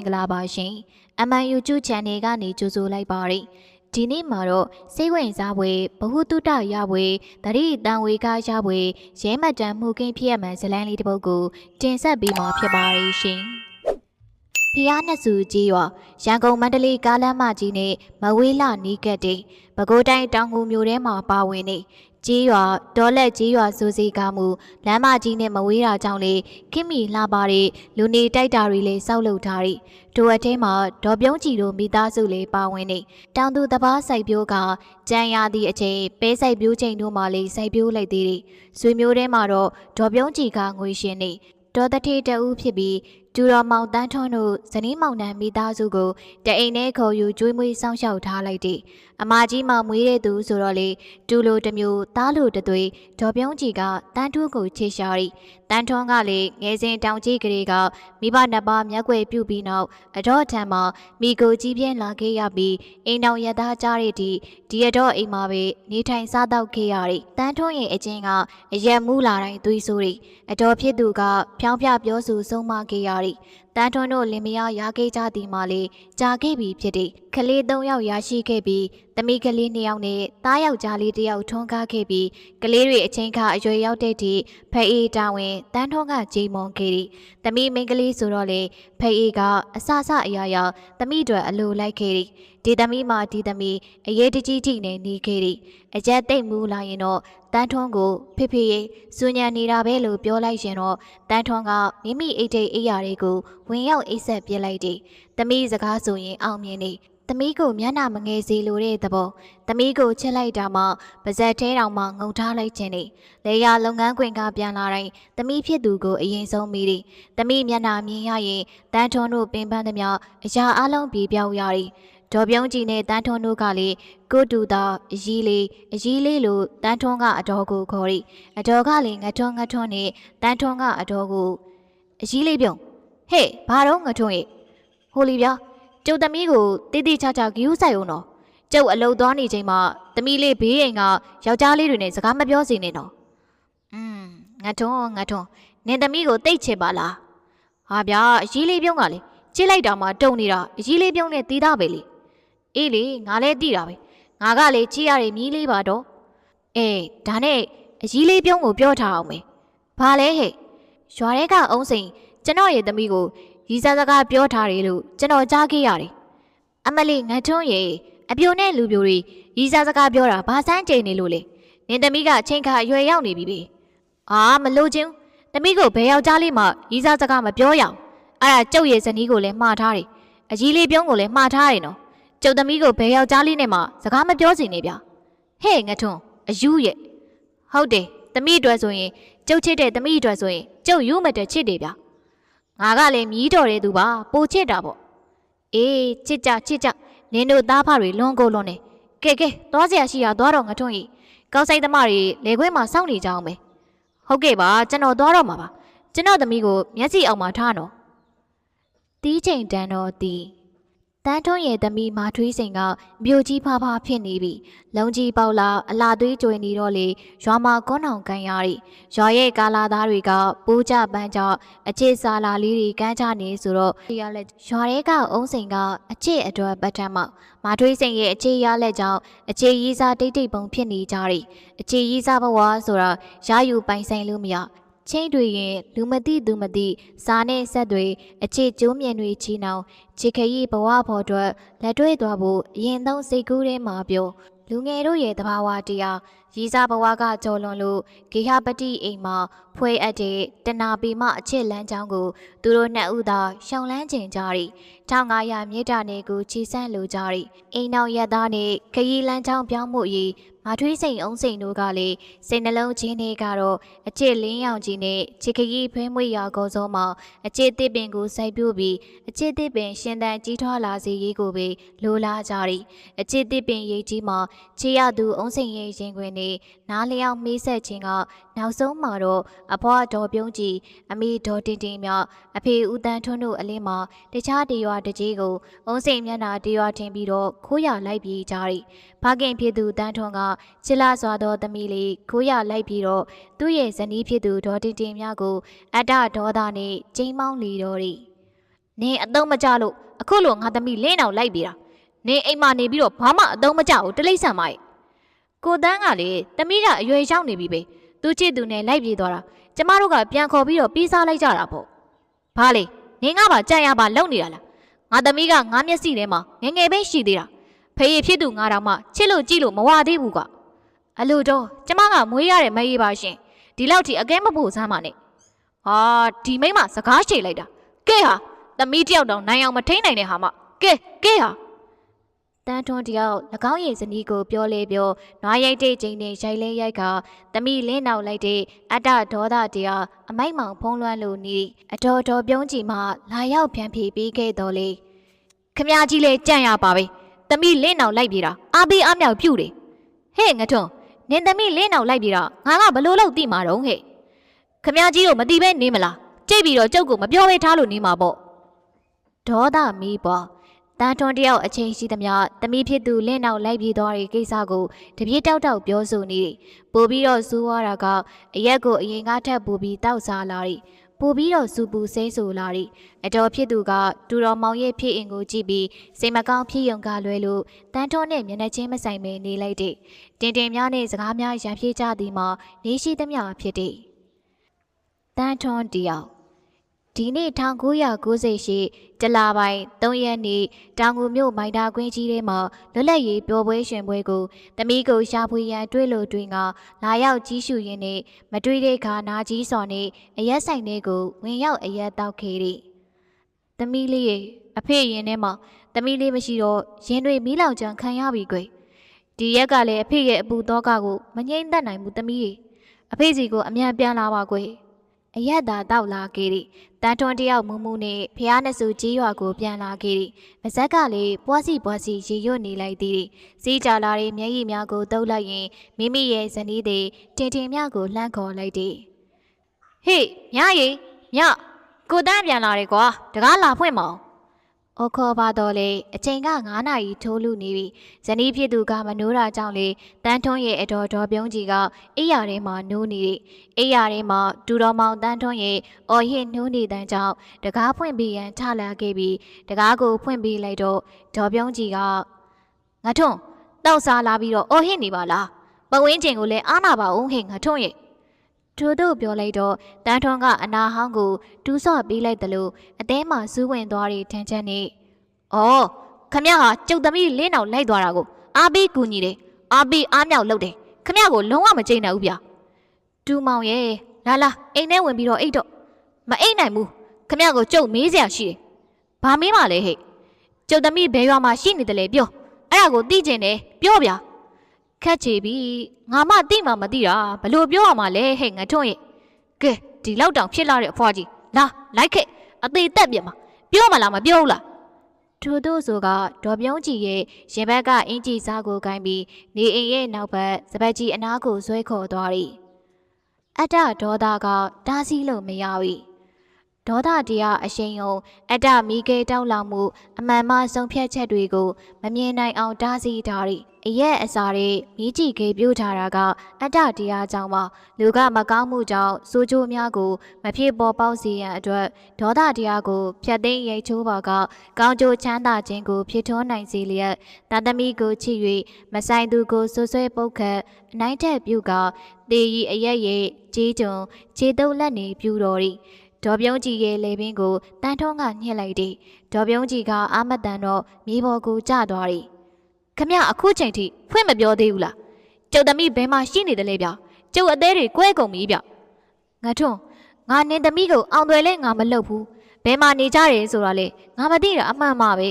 င်္ဂလာပါရှင် MNUG Channel ကနေကြိုဆိုလိုက်ပါရစေဒီနေ့မှာတော့စိတ်ဝင်စားပွဲဘ ഹു တုတရပွဲတတိတန်ဝေကရပွဲရဲမှတ်တမ်းမှုကင်းဖြစ်ရမှန်ဇလန်းလေးတစ်ပုဒ်ကိုတင်ဆက်ပေးမှာဖြစ်ပါရဲ့ရှင်ဖျားနှစ်စုကြီးရောရန်ကုန်မန္တလေးကားလမ်းမကြီးနဲ့မဝေးလာနီးကတ်တဲ့ပဲခူးတိုင်းတောင်ငူမြို့ထဲမှာပါဝင်နေ ကြီးရွာဒေါ်လက်ကြီးရွာစိုးစီကားမှုလမ်းမကြီးနဲ့မဝေးတာကြောင့်လေခင်မီလှပါတဲ့လူနေတိုက်တာတွေလည်းစောက်လုပ်ထားတယ်တို့အထဲမှာဒေါ်ပြုံးကြည်တို့မိသားစုလေးပါဝင်နေတောင်သူတပားစိုက်ပျိုးကကြံရသည့်အချိန်ပဲစိုက်ပျိုးချိန်တို့မှလေးစိုက်ပျိုးလိုက်သေးတယ်ဆွေမျိုးထဲမှာတော့ဒေါ်ပြုံးကြည်ကငွေရှင်နေဒေါ်တထေတဦးဖြစ်ပြီး ကျူတော်မောင်တန်းထွန်းတို့ဇနီးမောင်နှံမိသားစုကိုတအိမ်နဲ့ခေါ်ယူကျွေးမွေးစောင့်ရှောက်ထားလိုက်တယ်အမကြီးမှမွေးတဲ့သူဆိုတော့လေတူလိုတစ်မျိုးသားလိုတစ်သွေးဒေါ်ပြုံးကြီးကတန်းတူးကိုချေရှာရီတန်းထွန်းကလေငယ်စဉ်တောင်ကြီးကလေးကမိဘနှစ်ပါးမျက်ွယ်ပြုတ်ပြီးနောက်အတော့ထံမှာမိကိုကြီးပြင်းလာခဲ့ရပြီးအိမ်တော်ရသားကြားတဲ့ဒီဒီအတော့အိမ်မှာပဲနေထိုင်စားတော့ခဲ့ရရီတန်းထွန်းရဲ့အချင်းကအရက်မူးလာတိုင်းသွေးဆိုးရီအတော်ဖြစ်သူကဖြောင်းပြပြောဆိုဆုံးမခဲ့ရရီတန်းထွန်းတို့လင်မယားရခဲ့ကြသည်မှလေကြာခဲ့ပြီဖြစ်တဲ့ကလေး၃ယောက်ရရှိခဲ့ပြီးသမီးကလေး၂ယောက်နဲ့သားယောက်ျားလေးတစ်ယောက်ထွန်းကားခဲ့ပြီးကလေးတွေအချင်းကအရွယ်ရောက်တဲ့ဒီဖအေးတာဝန်တန်းထွန်းကကြေးမွန်ခဲ့သည်သမီးမိန်းကလေးဆိုတော့လေဖအေးကအဆဆအရာရာသမီးတွေအလိုလိုက်ခဲ့သည်ဒီသမီးမှဒီသမီးအရေးတကြီးကြီးနဲ့နေခဲ့သည်အကြက်တိတ်မူလာရင်တော့တန်းထွန်းကိုဖေဖေရေးစူညံနေတာပဲလို့ပြောလိုက်ရင်တော့တန်းထွန်းကမိမိအိတ်တိတ်အိယာတွေကိုဝင်ရောက်အိတ်ဆက်ပြစ်လိုက်သည်။သမီးစကားဆိုရင်အောင်မြင်နေ။ သမီးကိုမျက်နှာမငယ်စေလိုတဲ့သဘော။သမီးကိုချစ်လိုက်တာမှပါဇက်ထဲတောင်မှငုံထားလိုက်ခြင်းနေ။လေယာလုပ်ငန်းခွင်ကပြန်လာတိုင်းသမီးဖြစ်သူကိုအရင်ဆုံးမိသည်။သမီးမျက်နှာမြင်ရရင်တန်းထွန်းတို့ပင်ပန်းသမျှအရာအလုံးပြေပြောက်ရသည်။ဒေါ်ပြုံးကြီးနဲ့တန်းထွန်းတို့ကလေကိုတူတာအကြီးလေးအကြီးလေးလို့တန်းထွန်းကအတော်ကိုခေါ်ရီအတော်ကလည်းငထွန်းငထွန်းနဲ့တန်းထွန်းကအတော်ကိုအကြီးလေးပြုံးဟဲ့ဘာတော့ငထွန်းရဲ့ဟိုလီဗျာ ကျုပ်သမီးကိုတိတိချာချာဂယူးဆိုင်အောင်တော့ကျုပ်အလုတ်သွားနေချိန်မှာသမီးလေးဘေးအိမ်ကယောက်ျားလေးတွေနဲ့စကားမပြောစေနဲ့တော့อืมငထွန်းငထွန်းနင်သမီးကိုတိတ်ချစ်ပါလားဟာဗျာအကြီးလေးပြုံးကလေချစ်လိုက်တာမှတုံနေတာအကြီးလေးပြုံးနဲ့တီးသားပဲလေအေးလေငါလည်းတီးတာပဲငါကလေချစ်ရတဲ့မြည်လေးပါတော့အေးဒါနဲ့အကြီးလေးပြုံးကိုပြောထားအောင်မေဘာလဲဟဲ့ရွာထဲကအုံးစိန်ကျွန်တော်ရဲ့သမီးကို ရီစားစကားပြောထားတယ်လို့ကျွန်တော်ကြားခဲ့ရတယ်အမလေးငထွန်းရဲ့အပြိုနဲ့လူပြိုတွေရီစားစကားပြောတာဘာစမ်းကြိန်နေလို့လဲနင်သမီးကအချိန်ခါအရွယ်ရောက်နေပြီပဲအာမလို့ချင်းသမီးကိုဘယ်ယောက်ျားလေးမှရီစားစကားမပြောရအောင်အဲ့ဒါကျုပ်ရဲ့ဇနီးကိုလည်းမှားထားတယ်အကြီးလေးပြုံးကိုလည်းမှားထားတယ်နော်ကျုပ်သမီးကိုဘယ်ယောက်ျားလေးနဲ့မှစကားမပြောချင်နေဗျဟဲ့ငထွန်းအယူရဲ့ဟုတ်တယ်သမီးအတွက်ဆိုရင်ကျုပ်ချစ်တဲ့သမီးအတွက်ဆိုရင်ကျုပ်ယူမတဲ့ချစ်တယ်ဗျ ငါကလည်းမြည်တော်တဲ့သူပါပိုချစ်တာပေါ့အေးချစ်ကြချစ်ကြနင်တို့သားဖတွေလွန်ကိုလွန်နေကဲကဲသွားစရာရှိရသွားတော့ငထွန်းကြီးကောက်ဆိုင်သမားတွေလေခွဲမှာစောင့်နေကြအောင်ပဲဟုတ်ကဲ့ပါကျွန်တော်သွားတော့မှာပါကျွန်တော်သမီးကိုမျက်စိအောင်မှာထားနော်တီးချိန်တန်တော့တီး တန်းထွန်းရဲ့သမီးမာထွေးစိန်ကမြို့ကြီးဖားဖားဖြစ်နေပြီလုံကြီးပေါက်လာအလာသွေးကြွေနေတော့လေရွာမှာကွန်းအောင်ကန်ရရီရွာရဲ့ကာလာသားတွေကပိုးကြပန်းကြအခြေစာလာလေးတွေကန်းချနေဆိုတော့ရလက်ရွာထဲကအုံးစိန်ကအချစ်အတွက်ပတ်ထမ်းမောက်မာထွေးစိန်ရဲ့အခြေရလက်ကြောင့်အခြေရီးစားတိတ်တိတ်ပုံဖြစ်နေကြရီအခြေရီးစားဘဝဆိုတာရယူပိုင်ဆိုင်လို့မရ ချင်းတွေရင်လူမသိသူမသိစားနဲ့ဆက်တွေအခြေကျိုးမြင်တွေချီနှောင်ချစ်ခရီးဘဝဖို့အတွက်လက်တွေ့သွားဖို့အရင်ဆုံးစိတ်ကူးထဲမှာပြောလူငယ်တို့ရဲ့တဘာဝတရား ရီးစားဘဝကကြော်လွန်လို့ဂေဟပတိအိမ်မှာဖွဲအပ်တဲ့တနာပီမအချစ်လန်းချောင်းကိုသူတို့နှစ်ဦးသာရှောင်လန်းခြင်းကြရီ1500မြေတာနေကိုချီဆန့်လိုကြရီအိမ်နောက်ရက်သားနဲ့ခရီးလန်းချောင်းပြောင်းမှုရေးမာထွေးစိန်အုံးစိန်တို့ကလည်းစိတ်နှလုံးချင်းတွေကတော့အချစ်လင်းရောင်ကြီးနဲ့ချစ်ခရီးဖဲမွေရာကောစုံမှာအချစ်တစ်ပင်ကိုစိုက်ပျိုးပြီးအချစ်တစ်ပင်ရှင်သန်ကြီးထွားလာစေရေးကိုပဲလိုလားကြရီအချစ်တစ်ပင်ရိတ်ကြီးမှာချေရသူအုံးစိန်ရဲ့ရင်ခွင်နဲ့နားလျောင်းမေးဆက်ခြင်းကနောက်ဆုံးမှာတော့အဖွားတော်ပြုံးကြီးအမေတော်တင်တင်မြအဖေဦးတန်းထွန်းတို့အလင်းမှာတခြားတရွာတကြီးကိုအုံးစိန်မျက်နှာတရွာထင်ပြီးတော့ခိုးရလိုက်ပြေးကြရီဖခင်ဖြစ်သူတန်းထွန်းကချစ်လာစွာသောသမီးလေးခိုးရလိုက်ပြီးတော့သူ့ရဲ့ဇနီးဖြစ်သူဒေါ်တင်တင်မြကိုအတ္တဒေါသနဲ့ကျိမ်းမောင်းလီတော်ရီနင်အတုံးမကြလို့အခုလိုငါသမီးလင်းအောင်လိုက်ပြီတာနင်အိမ်မှာနေပြီးတော့ဘာမှအတုံးမကြဘူးတလိမ့်ဆန်ပါရဲ့ ကိုတန်းကလေသမီးကအရွယ်ရောက်နေပြီပဲသူချစ်သူနဲ့လိုက်ပြေးသွားတာကျမတို့ကပြန်ခေါ်ပြီးတော့ပြီးစားလိုက်ကြတာပေါ့ဘာလေနင်ကပါကြံ့ရပါလုံနေတာလားငါသမီးကငါမျက်စိထဲမှာငယ်ငယ်ပဲရှိသေးတာဖေးရဖြစ်သူငါတောင်မှချစ်လို့ကြည့်လို့မဝသေးဘူးကအလိုတော့ကျမကမွေးရတဲ့မအေးပါရှင်ဒီလောက်ထိအကဲမဖို့စမ်းပါနဲ့ဟာဒီမိမစကားရှည်လိုက်တာကဲဟာသမီးတယောက်တောင်နိုင်အောင်မထိန်နိုင်တဲ့ဟာမကဲကဲဟာတ န်းထွန်းတယောက်၎င်းရဲ့ဇနီးကိုပြောလေပြောနွားရိုက်တဲ့ချိန်နဲ့ရိုက်လဲရိုက်ကသမီးလင်းနောက်လိုက်တဲ့အတ္တဒေါသတရားအမိုက်မောင်ဖုံးလွှမ်းလို့နီးအတော်တော်ပြုံးကြည့်မှလာရောက်ပြန်ဖြေပေးခဲ့တော်လေခမကြီးလဲကြံ့ရပါပဲသမီးလင်းနောက်လိုက်ပြေတာအာပေးအမြောက်ပြုတ်တယ်ဟဲ့ငထွန်းနင်သမီးလင်းနောက်လိုက်ပြေတာငါကဘလို့လို့သိမှာတော့ဟဲ့ခမကြီးတို့မသိပဲနေမလားကြိတ်ပြီးတော့ကျုပ်ကမပြောဘဲထားလို့နေမှာပေါ့ဒေါသမီးပေါ့ တန်ထွန်တယောက်အချိန်ရှိသမျှတမီးဖြစ်သူလင်းနောက်လိုက်ပြေသွားတဲ့ကိစ္စကိုတပြေးတောက်တောက်ပြောဆိုနေတယ်ပို့ပြီးတော့စူးွားတာကအရက်ကိုအရင်ကထပ်ပို့ပြီးတောက်စားလာတယ်ပို့ပြီးတော့စူပူစိမ့်ဆူလာတယ်အတော်ဖြစ်သူကတူတော်မောင်ရဲ့ဖြစ်အင်ကိုကြည့်ပြီးစိတ်မကောင်းဖြစ်ယုံကလွဲလို့တန်ထွန်နဲ့မျက်နှာချင်းမဆိုင်ပဲနေလိုက်တယ်တင်တင်များနဲ့စကားများရံပြေးကြသည်မှာနေရှိသမျှဖြစ်တယ်တန်ထွန်တယောက် ဒီနေ့1998တလပိုင်း3ရက်နေ့တောင်ငူမြို့မိုင်တာကွင်းကြီးထဲမှာလွတ်လပ်ရေးပျော်ပွဲရှင်ပွဲကိုတမီးကိုရှာဖွေရန်တွေ့လို့တွင်ကလာရောက်ကြီးရှုရင်းနဲ့မတွေ့တဲ့ခါနာကြီးစော်နဲ့အရက်ဆိုင်တွေကိုဝင်ရောက်အရက်တောက်ခဲ့သည်။တမီးလေးရဲ့အဖေရင်ထဲမှာတမီးလေးမရှိတော့ရင်တွေမီးလောင်ကြံခံရပြီကွယ်။ဒီရက်ကလည်းအဖေရဲ့အပူတော့ကကိုမငြိမ့်သက်နိုင်ဘူးတမီးရဲ့အဖေစီကိုအမြန်ပြန်လာပါကွယ်။ အရက်သာတောက်လာခဲ့သည်တန်ထွန်းတယောက်မူမူနဲ့ဖះနှစုကြီးရွာကိုပြန်လာခဲ့သည်။မဇက်ကလည်းပွားစီပွားစီရေရွတ်နေလိုက်သည်။စီးကြလာတဲ့မျက်ရည်များကိုတုပ်လိုက်ရင်မိမိရဲ့ဇနီးသည်တင်တင်မြကိုလှမ်းခေါ်လိုက်သည်။ဟေးမြရေမြကိုတန်းပြန်လာတယ်ကွာတကားလာဖွင့်မအောင်။ အိုခေါ်ပါတော့လေအချိန်က9နာရီထိုးလူနေပြီ။ဇနီးဖြစ်သူကမနိုးတာကြောင့်လေတန်းထွန်းရဲ့အတော်တော်ပြုံးကြီးကအိယာထဲမှာနိုးနေတယ်။အိယာထဲမှာဒူတော်မောင်တန်းထွန်းရဲ့အော်ဟစ်နိုးနေတဲ့ကြောင့်တကားဖွင့်ပြီးရန်ထလာခဲ့ပြီးတကားကိုဖွင့်ပေးလိုက်တော့ဒေါ်ပြုံးကြီးကငါထွန်းတောက်စားလာပြီးတော့အော်ဟစ်နေပါလား။ပဝင်းကျင်ကိုလည်းအားနာပါဦးဟင်ငါထွန်းရဲ့ ထို့သို့ပြောလိုက်တော့တန်းထွန်းကအနာဟောင်းကိုတူးဆော့ပေးလိုက်တယ်လို့အသေးမှစူးဝင်သွားတဲ့ထန်းချက်နဲ့။အော်ခမရဟာကျုပ်သမီးလင်းအောင်လိုက်သွားတာကိုအားပေးကူညီတယ်။အားပေးအားမြောက်လုပ်တယ်။ခမရကိုလုံးဝမကြိတ်နိုင်ဘူးဗျ။တူမောင်ရဲ့လာလာအိမ်ထဲဝင်ပြီးတော့အိတ်တော့မအိတ်နိုင်ဘူး။ခမရကိုကျုပ်မေးစရာရှိတယ်။ဘာမေးမှလဲဟဲ့။ကျုပ်သမီးဘယ်ရွာမှာရှိနေတယ်လဲပြော။အဲ့ဒါကိုသိကျင်တယ်ပြောဗျာ။ ခက်ချေပြီငါမှသိမှမသိတာဘလို့ပြောရမှာလဲဟဲ့ငါထွန်းရဲ့ကဲဒီလောက်တောင်ဖြစ်လာတဲ့အဖွားကြီးလာလိုက်ခဲ့အသေးတက်ပြမှာပြောမလားမပြောဘူးလားထို့သို့ဆိုကဒေါ်ပြုံးကြီးရဲ့ရင်ဘက်ကအင်ကြီးစားကိုကိုင်းပြီးနေအိမ်ရဲ့နောက်ဘက်စပတ်ကြီးအနားကိုဆွဲခေါ်သွားသည်အတ္တဒေါသကတားဆီးလို့မရဘူး ဒေါသတရားအရှိန်ုံအတ္တမိကေတောက်လောင်မှုအမှန်မှဆုံးဖြတ်ချက်တွေကိုမမြင်နိုင်အောင်တားဆီးထားသည်အရက်အစာတွေမိကြည့်ခေပြုတ်ထားတာကအတ္တတရားကြောင့်ပါလူကမကောင်းမှုကြောင့်စိုးချိုးများကိုမဖြစ်ပေါ်ပေါက်စေရန်အတွက်ဒေါသတရားကိုဖျက်သိမ်းရိတ်ချိုးပါကကောင်းကျိုးချမ်းသာခြင်းကိုဖြစ်ထွန်းနိုင်စေလျက်တန်သမီကိုချစ်၍မဆိုင်သူကိုဆွဆွဲပုတ်ခတ်အနိုင်ထက်ပြုကတေရီအရက်ရဲ့ကြီးကြုံခြေတုပ်လက်နေပြူတော်သည် ဒေါ်ပြုံးကြီးရဲ့လေပင်ကိုတန်ထုံးကညှစ်လိုက်သည်ဒေါ်ပြုံးကြီးကအာမတန်တော့မြေပေါ်ကိုကျသွားသည်ခမအခုချိန်ထိဖွင့်မပြောသေးဘူးလားကျုပ်သမီးဘယ်မှာရှိနေတယ်လဲဗျကျုပ်အသေးတွေကွဲကုန်ပြီဗျငါထွန်းငါနင်သမီးကိုအောင်သွယ်လဲငါမလုပ်ဘူးဘယ်မှာနေကြတယ်ဆိုတာလေငါမသိတာအမှန်ပါပဲ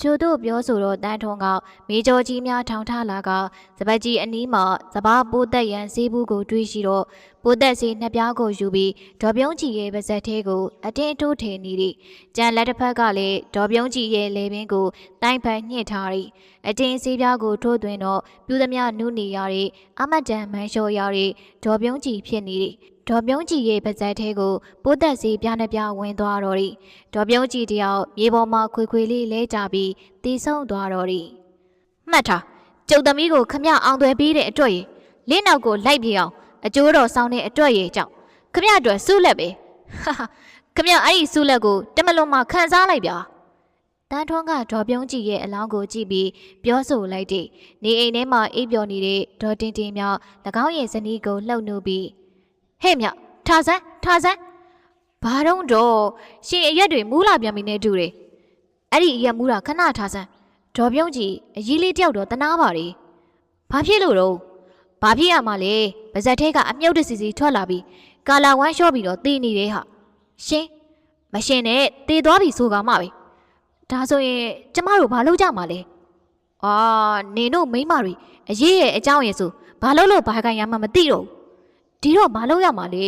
ချို့တို့ပြောဆိုတော့တန်းထုံးကမေကျော်ကြီးများထောင်ထားလာကစပတ်ကြီးအနီးမှာစပားပိုးသက်ရန်ဈေးဘူးကိုတွေးရှိတော့ပိုးသက်စီနှစ်ပြားကိုယူပြီးဒေါ်ပြုံးကြီးရဲ့ပါဇက်သေးကိုအတင်းတိုးထည့်နေသည်ကြံလက်တစ်ဖက်ကလည်းဒေါ်ပြုံးကြီးရဲ့လေပင်ကိုတိုင်းဖန်ညှစ်ထားသည်အတင်းစီးပြားကိုထိုးသွင်းတော့ပြူသမျှနုနေရတဲ့အမတ်တန်မန်းလျှော်ရတဲ့ဒေါ်ပြုံးကြီးဖြစ်နေသည် ဒေါ်ပြုံးကြီးရဲ့ပါဇက်သေးကိုပိုးသက်စီပြားနှစ်ပြားဝင်သွားတော့သည်ဒေါ်ပြုံးကြီးတယောက်မြေပေါ်မှာခွေခွေလေးလဲကြပြီးတီးဆုံးသွားတော့သည်မှတ်ထားကျုပ်သမီးကိုခမအောင်သွဲပြီးတဲ့အတွက်ရလင်းနောက်ကိုလိုက်ပြေအောင်အကျိုးတော်ဆောင်တဲ့အတွက်ရကြောင့်ခမအတွက်စုလက်ပဲဟာဟာခခမအဲ့ဒီဆုလက်ကိုတမလွန်မှခန်းစားလိုက်ဗျာတန်းထွန်းကဒေါ်ပြုံးကြည့်ရဲ့အလောင်းကိုကြည့်ပြီးပြောဆိုလိုက်တဲ့နေအိမ်ထဲမှာအိပ်ပျော်နေတဲ့ဒေါ်တင်တင်မြောက်၎င်းရဲ့ဇနီးကိုလှုပ်နှုတ်ပြီး ဟဲ့မြောက်ထားစမ်းထားစမ်းဘာတော့တော့ရှင်အရက်တွေမူးလာပြန်ပြီနဲ့တူတယ်အဲ့ဒီအရက်မူးတာခဏထားစမ်းဒေါ်ပြုံးကြည့်အကြီးလေးတယောက်တော့တနာပါလေဘာဖြစ်လို့တော့ဘာဖြစ်ရမှာလဲပါဇက်ထဲကအမြုပ်တစီစီထွက်လာပြီးကာလာဝမ်းလျှော့ပြီးတော့တေးနေတယ်ဟာရှင်မရှင်နဲ့တေးသွားပြီဆိုကမှပဲဒါဆိုရင်ကျမတို့ဘာလုပ်ကြမှာလဲအာနင်တို့မိန်းမတွေအရေးရဲ့အကြောင်းရဲ့ဆိုဘာလုပ်လို့ဘာကန်ရမှမသိတော့ဘူး ဒီတော့ဘာလုပ်ရမှာလဲ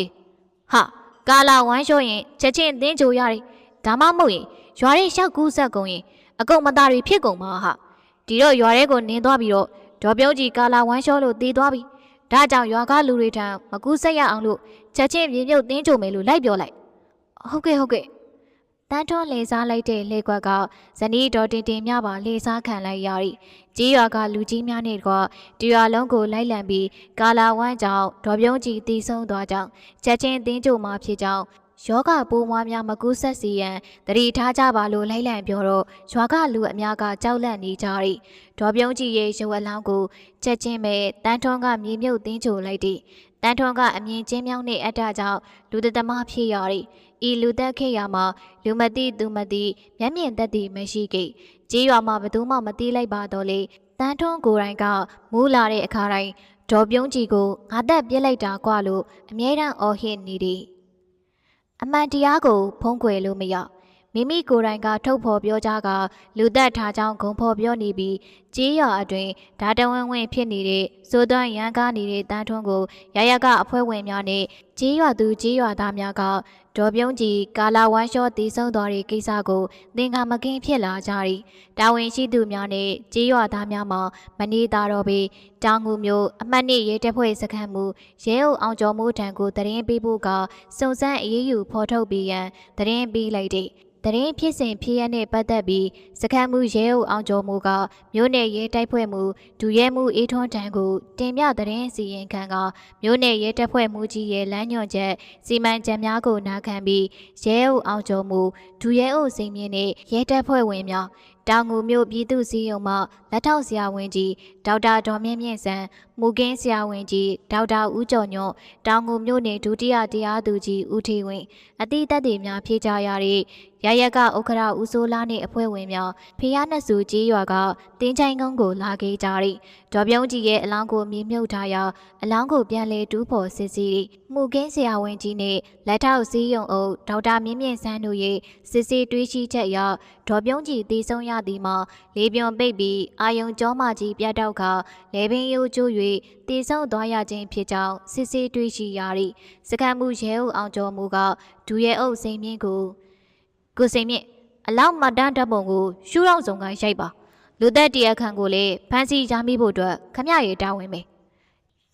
ဟာကာလာဝမ်းလျှော့ရင်ချက်ချင်းအသင်းကြိုရတယ်ဒါမှမဟုတ်ရင်ရွာရဲ့ရှောက်ကူးဆက်ကုန်ရင်အကုန်မသားတွေဖြစ်ကုန်မှာဟာဒီတော့ရွာထဲကိုနင်းသွားပြီးတော့ဒေါ်ပြုံးကြီးကာလာဝမ်းလျှော့လို့တေးသွားပြီဒါကြောင့်ရွာကလူတွေထံမကူးဆက်ရအောင်လို့ချက်ချင်းမြေမြုပ်တင်းကြိုမယ်လို့လိုက်ပြောလိုက်ဟုတ်ကဲ့ဟုတ်ကဲ့ တန်းထွန်းလေစားလိုက်တဲ့လေကွက်ကဇနီးတော်တင်တင်မြပါလေစားခံလိုက်ရ၏ကြီးရွာကလူကြီးများနဲ့ကတရွာလုံးကိုလိုက်လံပြီးကာလာဝမ်းကြောင့်ဒေါ်ပြုံးကြီးတီးဆုံးသွားကြောင်းချက်ချင်းတင်းကြိုမှဖြစ်ကြောင်းယောဂပိုးမွားများမကူးဆက်စီရန်တတိထားကြပါလို့လိုက်လံပြောတော့ရွာကလူအများကကြောက်လန့်နေကြ၏ဒေါ်ပြုံးကြီးရဲ့ရုပ်အလောင်းကိုချက်ချင်းပဲတန်းထွန်းကမြေမြုပ်တင်းချိုလိုက်သည်တန်းထွန်းကအမြင်ချင်းမြောင်းနှင့်အတ္တကြောင့်လူတသမဖြစ်ရ၏ ဤလူသက်ခေရာမှာလူမသိသူမသိမျက်မြင်သက်သည်မရှိကိကြေးရွာမှာဘသူမှမသိလိုက်ပါတော့လေတန်းထွန်းကိုယ်တိုင်ကမူးလာတဲ့အခါတိုင်းဒေါ်ပြုံးကြီးကိုငါသက်ပြစ်လိုက်တာကွာလို့အမြဲတမ်းအော်ဟစ်နေသည်အမှန်တရားကိုဖုံးကွယ်လို့မရမိမိကိုယ်တိုင်ကထုတ်ဖော်ပြောကြားကလူသက်ထားကြောင်းဂုံဖော်ပြောနေပြီးကြေးရွာအတွင်းဓာတဝင်းဝင်းဖြစ်နေတဲ့စိုးသွမ်းရန်ကားနေတဲ့တန်းထွန်းကိုရရကအဖွဲ့ဝင်များနဲ့ကြေးရွာသူကြေးရွာသားများက ဒေါ်ပြုံးကြီးကာလာဝမ်ရှော့တည်ဆုံသွားတဲ့ကိစ္စကိုသင်္ကာမကင်းဖြစ်လာကြသည်တာဝန်ရှိသူများနဲ့ကြေးရွာသားများမှမနေတာတော့ပေတောင်ငူမျိုးအမှတ်နှစ်ရဲတပ်ဖွဲ့စခန်းမူရဲအုပ်အောင်ကျော်မှုထံကိုတရင်ပေးဖို့ကစုံစမ်းအေးအေးယူဖော်ထုတ်ပြီးရန်တရင်ပေးလိုက်တဲ့ တရင်ဖြစ်စဉ်ဖြစ်ရတဲ့ပတ်သက်ပြီးစခန်းမှုရဲအုပ်အောင်ကျော်မှုကမြို့နယ်ရဲတိုက်ဖွဲ့မှုဒူရဲမှုအေးထွန်းတန်းကိုတင်ပြတရင်စီရင်ခံကမြို့နယ်ရဲတပ်ဖွဲ့မှုကြီးရဲ့လမ်းညွှန်ချက်စီမံချက်များကိုနာခံပြီးရဲအုပ်အောင်ကျော်မှုဒူရဲအုပ်စိန်မြင့်နဲ့ရဲတပ်ဖွဲ့ဝင်များတောင်ငူမြို့ပြည်သူ့စည်းရုံးမှလက်ထောက်ဆရာဝန်ကြီးဒေါက်တာဒေါ်မြင့်မြင့်စံမူကင်းဆရာဝန်ကြီးဒေါက်တာဦးကျော်ညွန့်တောင်ငူမြို့နယ်ဒုတိယတရားသူကြီးဦးထေဝင်းအတိတ်တွေများဖြေကြရတဲ့ ရရကဥက္ခရဦးစိုးလာနှင့်အဖွဲ့ဝင်များဖျားနှစုကြီးရွာကတင်းချိုင်းကုန်းကိုလာခဲ့ကြသည်ဒေါ်ပြုံးကြီးရဲ့အလောင်းကိုမြေမြုပ်ထားရာအလောင်းကိုပြန်လဲတူးဖို့စစ်စီမှုကင်းဆရာဝန်ကြီးနှင့်လက်ထောက်စည်းရုံအုပ်ဒေါက်တာမြင့်မြင့်စန်းတို့ရဲ့စစ်စီတွေးရှိချက်အရဒေါ်ပြုံးကြီးတည်ဆုံးရသည်မှာလေးပြုံပိတ်ပြီးအာယုံကျောမကြီးပြတ်တော့ကလေပင်ရိုးကျိုး၍တည်ဆုံးသွားရခြင်းဖြစ်ကြောင်းစစ်စီတွေးရှိရသည်စကံမှုရဲအုပ်အောင်ကျော်မှုကဒူရဲအုပ်စိန်မြင့်ကို ကိုစိန်မြင့်အလောက်မတန်းတပ်ပုံကိုရှူတော့စုံကရိုက်ပါလူသက်တရခန့်ကိုလည်းဖမ်းဆီးရမိဖို့အတွက်ခမရရဲ့တာဝန်ပဲ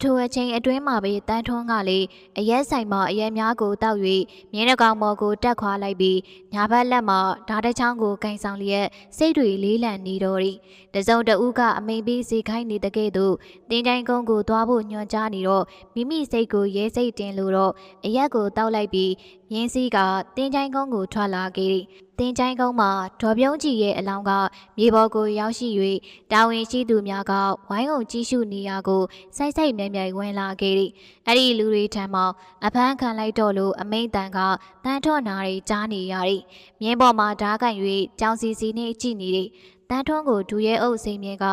ထိုအချိန်အတွင်းမှာပဲတန်းထွန်းကလေအရက်ဆိုင်မှာအရက်များကိုတောက်၍မြင်းနှကောင်ပေါ်ကိုတက်ခွာလိုက်ပြီးညာဘက်လက်မှာဓာတ်တချောင်းကိုကင်ဆောင်လျက်စိတ်တွေလေးလံနေတော့သည်တစုံတဦးကအမိန်ပြီးစီခိုင်းနေတဲ့ကဲ့သို့တင်းတိုင်းကုန်းကိုသွားဖို့ညွှန်ကြားနေတော့မိမိစိတ်ကိုရဲစိတ်တင်လို့တော့အရက်ကိုတောက်လိုက်ပြီးမြင်းစည်းကတင်းတိုင်းကုန်းကိုထွက်လာခဲ့သည် တင်ချိုင်းကုန်းမှာဒေါ်ပြုံးကြီးရဲ့အလောင်းကမြေပေါ်ကိုရောက်ရှိ၍တာဝန်ရှိသူများကဝိုင်းအောင်ကြည့်ရှုနေရကိုစိုက်စိုက်မြိုင်မြိုင်ဝင်လာခဲ့သည် အဲ့ဒီလူတွေထံမှအဖမ်းခံလိုက်တော့လို့အမိန်တန်ကတန်ထော့နာတွေကြားနေရသည်မြင်းပေါ်မှာဓားကန်၍ကြောင်စီစီနှင့်ကြည့်နေသည်တန်းထွန်းကိုဒူရဲအုပ်စိန်မြင့်က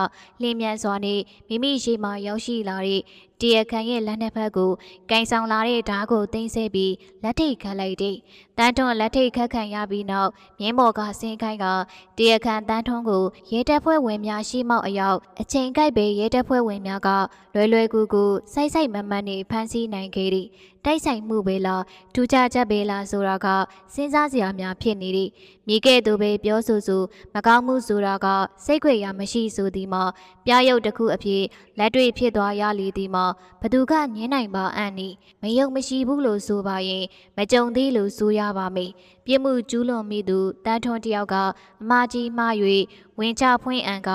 လင်းမြန်စွာနဲ့မိမိရှိမှရောက်ရှိလာတဲ့တရခန်ရဲ့လက်နှစ်ဖက်ကိုကင်ဆောင်လာတဲ့ဓားကိုသိမ်းဆဲပြီးလက်ထိတ်ခတ်လိုက်တဲ့တန်းထွန်းလက်ထိတ်ခတ်ခံရပြီးနောက်မြင်းမော်ကဆင်းခိုင်းကတရခန်တန်းထွန်းကိုရဲတပ်ဖွဲ့ဝင်များရှိမောက်အယောက်အချိန်ကိုက်ပဲရဲတပ်ဖွဲ့ဝင်များက လွယ်လွယ်ကူကူစိုက်စိုက်မမတ်နေဖမ်းဆီးနိုင်ခဲ့သည် တိုက်ဆိုင်မှုပဲလားထူးခြားချက်ပဲလားဆိုတာကစဉ်းစားစရာများဖြစ်နေသည်မိခဲ့သူပဲပြောဆိုဆိုမကောင်းမှုဆိုတာကစိတ်ခွေရမရှိဆိုသည်မှာပြရုပ်တစ်ခုအဖြစ်လက်တွေ့ဖြစ်သွားရလေသည်မှာဘသူကညင်းနိုင်ပါအံ့နီမယုံမရှိဘူးလို့ဆိုပါရင်မကြုံသေးလို့ဆိုရပါမေပြစ်မှုကျူးလွန်မိသူတန်းထွန်းတယောက်ကအမကြီးမှား၍ဝင်ချဖွင့်အံက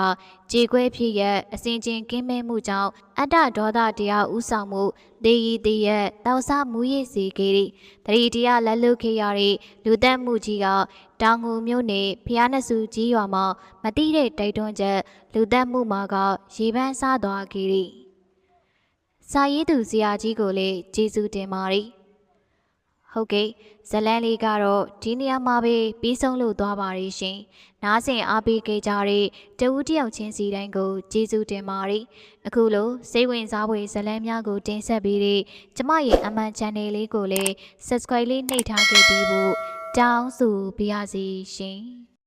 ကြေခွဲဖြစ်ရဲ့အစဉ်ချင်းကင်းမဲမှုကြောင့်အတ္တဒေါသတရားဥဆောင်မှု ဒေယီတည်ရဲ့တောက်စားမူရည်စီကေရီတရီတရားလက်လွတ်ခေရတဲ့လူသက်မှုကြီးကတောင်ငူမြို့နယ်ဖျားနှစုကြီးရွာမှာမတိတဲ့တိုက်တွန်းချက်လူသက်မှုမှာကရေပန်းစားသွားကေရီစာရေးသူဇရာကြီးကိုလည်းကျေးဇူးတင်ပါတယ် ဟုတ်ကဲ့ဇလန်းလေးကတော့ဒီနေရာမှာပဲပြီးဆုံးလို့သွားပါရရှင်။နားဆင်အားပေးခဲ့ကြတဲ့တဦးတယောက်ချင်းစီတိုင်းကိုကျေးဇူးတင်ပါတယ်။အခုလိုစိတ်ဝင်စားဖွယ်ဇလန်းများကိုတင်ဆက်ပေးတဲ့ကျမရဲ့အမှန် channel လေးကိုလည်း subscribe လေးနှိပ်ထားခဲ့ပြီးဖို့တောင်းဆိုပါရစေရှင်။